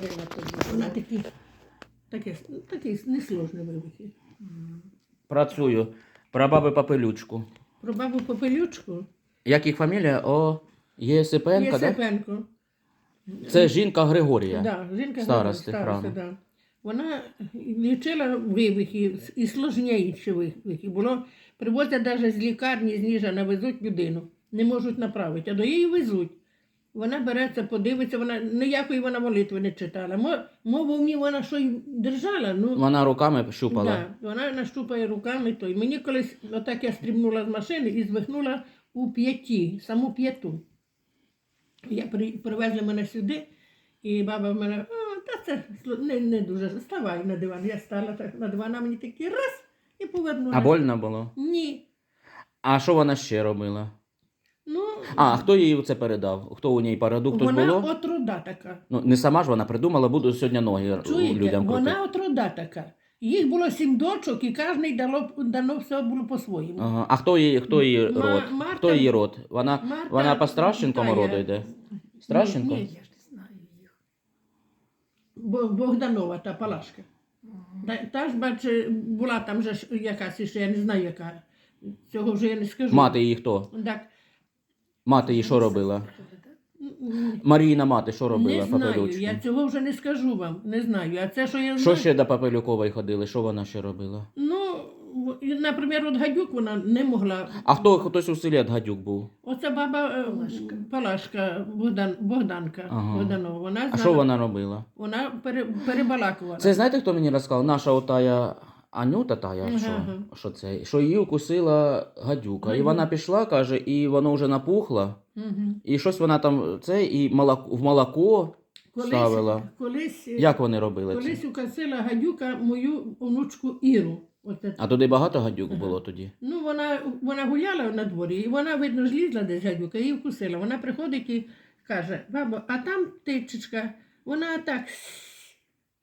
Тоді. Вона такі, такі, такі несложні вибухи. Працюю. Про баби Папелючку. Про бабу Попелючку Як їх фамілія? О, Єсипенко, да? Єсипенко. Це жінка Григорія. Да, жінка Старости храму. да. Вона лічила вибухи і сложніші вибухи. Було, привозять навіть з лікарні з Ніжина, везуть людину. Не можуть направити, а до її везуть. Вона береться, подивиться, вона ніякої вона молитви не читала. Мо- Мову в ній вона що й держала. Ну, Вона руками щупала. Да, вона нащупає руками той. Мені колись отак я стрибнула з машини і звихнула у п'яті, саму п'яту. Я при, привезли мене сюди, і баба в мене, а, та це не, не дуже. Ставай на диван. Я стала так на диван, а мені такий раз і повернула. А больно було? Ні. А що вона ще робила? А, хто їй це передав? Хто у ній пораду? Хтось вона було? от рода така. Ну, не сама ж вона придумала, буду сьогодні ноги Чуєте, людям крутити. вона от рода така. Їх було сім дочок, і кожний дало, дано все було по-своєму. Ага. А хто її, хто її Ма- род? Марта- Хто її род? Вона, Марта- вона по Стращенкому Та, роду я- йде? Стращенко? Ні, ні, я ж не знаю їх. Бо- Богданова та Палашка. Та, та ж, бач, була там же ж якась ще, я не знаю яка. Цього вже я не скажу. Мати її хто? Так, Мати її що робила? Маріїна мати що робила? не знаю, Папелючку? я цього вже не скажу вам, не знаю. А це, що я Що знаю, ще до Папелюкової ходили? Що вона ще робила? ну, в- наприклад, от гадюк вона не могла. А хто хтось у селі от гадюк був? Оце баба е, Палашка. Палашка Богдан, Богданка Ага. Богданова. Вона А знала, що вона робила? вона пере, перебалакувала. Це знаєте, хто мені розказав? Наша отая Анюта тая, що, ага. що це? Що її укусила гадюка. І вона пішла, каже, і воно вже напухло. Угу. І щось вона там це і молоко, в молоко ставила. колись, Як вони робили це? колись укусила гадюка мою онучку Іру. А туди багато гадюк Ага. було тоді. Ну, вона, вона гуляла на дворі, і вона, видно, злізла десь гадюка і вкусила. Вона приходить і каже, баба, а там тичечка, вона так,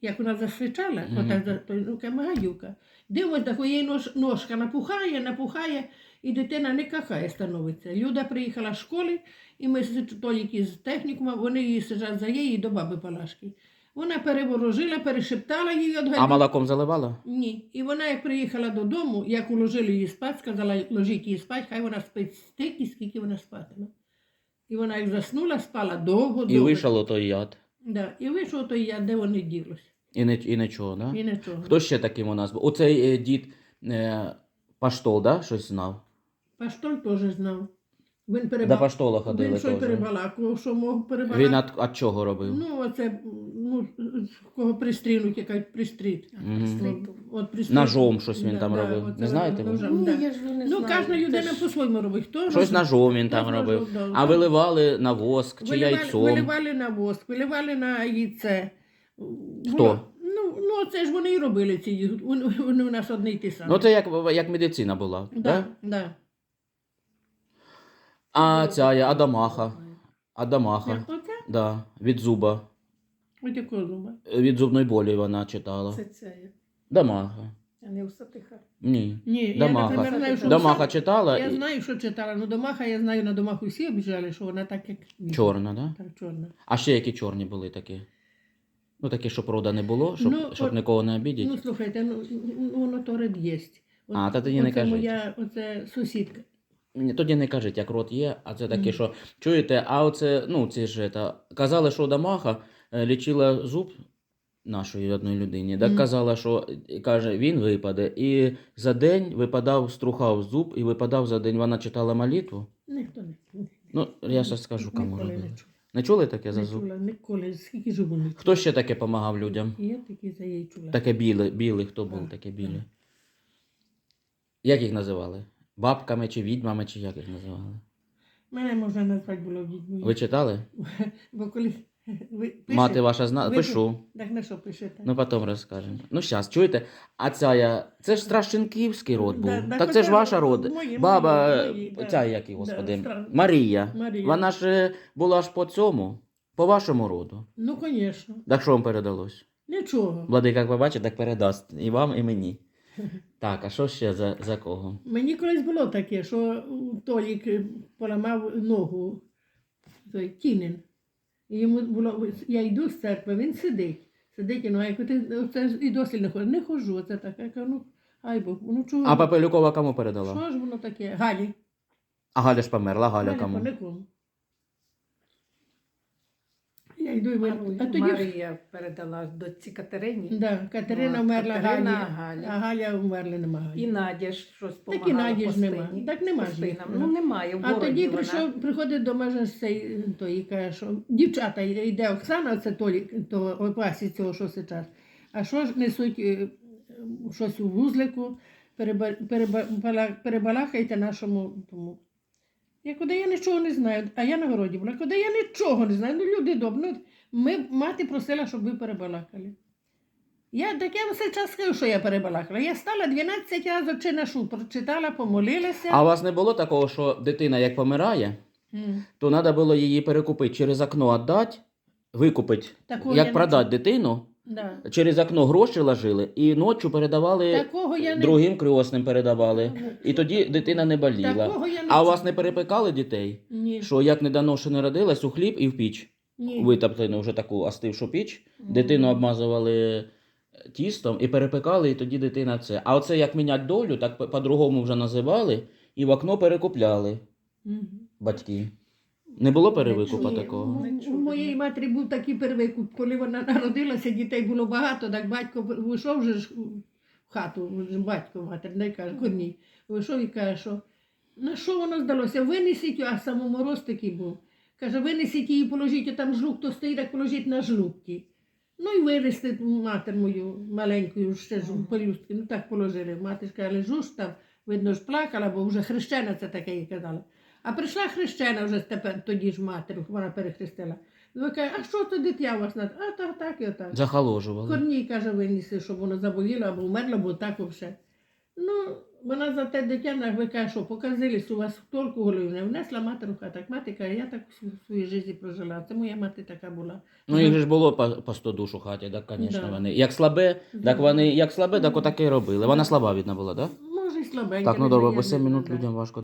як вона засвічала, Мгм. отак, за- той, каже, гадюка. Дивимось, так її нож, ножка напухає, напухає, і дитина не какає становиться. Люда приїхала з школи, і ми з Толіки з технікума, вони її сиджать за її до баби Палашки. Вона переворожила, перешептала її від А молоком заливала? Ні. І вона, як приїхала додому, як уложили її спати, сказала, ложіть її спати, хай вона спить стільки, скільки вона спатиме. І вона як заснула, спала довго, І довго. вийшов той яд. Да. І вийшов той я, де вони ділося. І, не, і нічого, да? І нічого. Хто ще таким у нас був? Оцей е, дід е, Паштол, да? Щось знав? Паштоль теж знав. Він До. Паштола ходили Він що й теж. перебалакував, що мог перебалакувати. Він от, от чого робив? Ну, оце, ну, кого пристрінуть, яка пристріт. Мгм. От пристріт. Ножом щось він там робив. оце Не знаєте ви? ножом, Ні, да. я ж не Ну, знаю. кожна людина Це ж- по-своєму робить. Хто Щось роз- ножом він там Ножом, робив. да, А виливали на воск чи Виливали, яйцом. виливали на воск, виливали на яйце. Хто? Ну, ну, це ж вони і робили ці, вони, вони у нас одні й ті самі. Ну це як, як медицина була. Да? да, да. А ця є Адамаха. Адамаха. Як? Да, від зуба. Ось якого зуба. Від зубної болі вона читала. Це це. є. Дамаха. А не усатиха. Ні. Ні, я, Дамаха. наприклад, знаю, що Дамаха читала. Я і- знаю, що читала, ну Домаха, я знаю, на Домаху всі обіжали, що вона так, як... Чорна, да? Так, чорна. А ще які чорні були такі? Ну такі, щоб рода не було, щоб, Ну, щоб от- нікого не обідіть. Ну, слухайте, ну, ну, воно то ред є. А, та тоді не оце кажіть. моя, оце сусідка. Ні, тоді не кажіть, як рот є, а це таке, Мгм. що чуєте, а оце, ну, ці ж та, казали, що Дамаха е, лічила зуб нашої одної людині. Так Мгм. казала, що е, каже, він випаде. І за день випадав, струхав зуб, і випадав за день. Вона читала молитву. Ніхто не, Ну, я зараз скажу, кому ніколи робили. не чула. Не чули таке за Не зуб? чула, ніколи, скільки живу не чула. Хто ще таке допомагав людям? Я такі за її чула. Таке біле, біле, хто був Так, таке так. біле? Як їх називали? Бабками чи відьмами, чи як їх називали? Мене можна назвати було відьмою. Ви читали? Бо коли ви пишете, Мати ваша зна... ви- Пишу. Так на що пишете? Ну, потім розкажемо. Ну, зараз, чуєте? А ця я. Це ж Страшенківський род був. Да, да, так це ж ваша род. мої, Баба, мої, мої, да. ця як її, Да, господи, Стра- Марія. Марія. Вона ж е, була ж по цьому, по вашому роду. Ну, звісно. Так що вам передалось? Нічого. Владик, як побачить, так передасть і вам, і мені. Так, а що ще за, за кого? Мені колись було таке, що Толік поламав ногу. Той Тінин. І йому було, я йду з церкви, він сидить. Сидить і ну, я кажу, ти це і досі не ходжу. Не ходжу, це так. Я кажу, ну, ай Бог, ну чого? А Папелюкова кому передала? Що ж воно таке? Галі. А Галя ж померла, Галя Галя кому? Полякова. Я йду і Мару- ви- А тоді Марія передала дочці Катерині. да, Катерина вмерла, Катерина, Галя, а Галя вмерла нема. Галя. І Надя ж щось Так і помагала Наді ж нема. Так нема ж Ну немає, в А тоді прийшов, приходить до мене цей той і каже, що дівчата йде Оксана, це Толі, то опасі цього, що зараз. А що ж несуть е, щось у вузлику, переба, переба, перебалахайте нашому тому. Я куди я нічого не знаю, а я на городі була, куди я нічого не знаю. Ну, люди добрі. Ну, ми, мати просила, щоб ви перебалакали. Я так я все час скажу, що я перебалакала. Я стала 12 разів чи на шу, прочитала, помолилася. А у вас не було такого, що дитина як помирає, М. то треба було її перекупити через окно віддати, викупити, як продати дитину, Да. через окно гроші ложили і ночі передавали Такого я не другим кріосним передавали. І тоді дитина не боліла. Такого я не А у вас не перепекали дітей? Ні. Що як недоношене родилась у хліб і в піч. Ні. Витоплену вже таку остившу піч, дитину обмазували тістом і перепекали, і тоді дитина це. А оце як міняти долю, так по- по-другому вже називали, і в окно перекупляли Мгм. батьки. Не було перевикупа Ні, такого? У, Не у моєї матері був такий перевикуп, коли вона народилася, дітей було багато, так батько вийшов же ж в хату, батько матері, не каже, корній. Вийшов і каже, що на що воно здалося? Винесіть, а саме мороз такий був. Каже, винесіть її, положіть, а там жлук, то стоїть, так положіть на жлукті. Ну і винести матер мою маленькою ще ж пелюстки. Ну так положили. Мати ж каже, лежу ж там, видно ж плакала, бо вже хрещена це таке їй казала. А прийшла хрещена вже тепер, тоді ж матір, вона перехрестила. Ну каже, а що це дитя у вас над? А так, так і отак. Захоложували. Корній каже, винесли, щоб воно заболіло або вмерло, бо так взагалі. Ну, вона за те дитя, ви каже, що показились, у вас толку голові не внесла мати рука. Так мати каже, я так всю свою житті прожила. Це моя мати така була. Ну, їх ж було по, по 100 душ у хаті, так, звісно, Да. вони. Як слабе, Да. так вони, як слабе, так отаке робили. Вона слаба, видно була, так? Може, й слабенька. Так, ну добре, бо я 7 минут людям важко.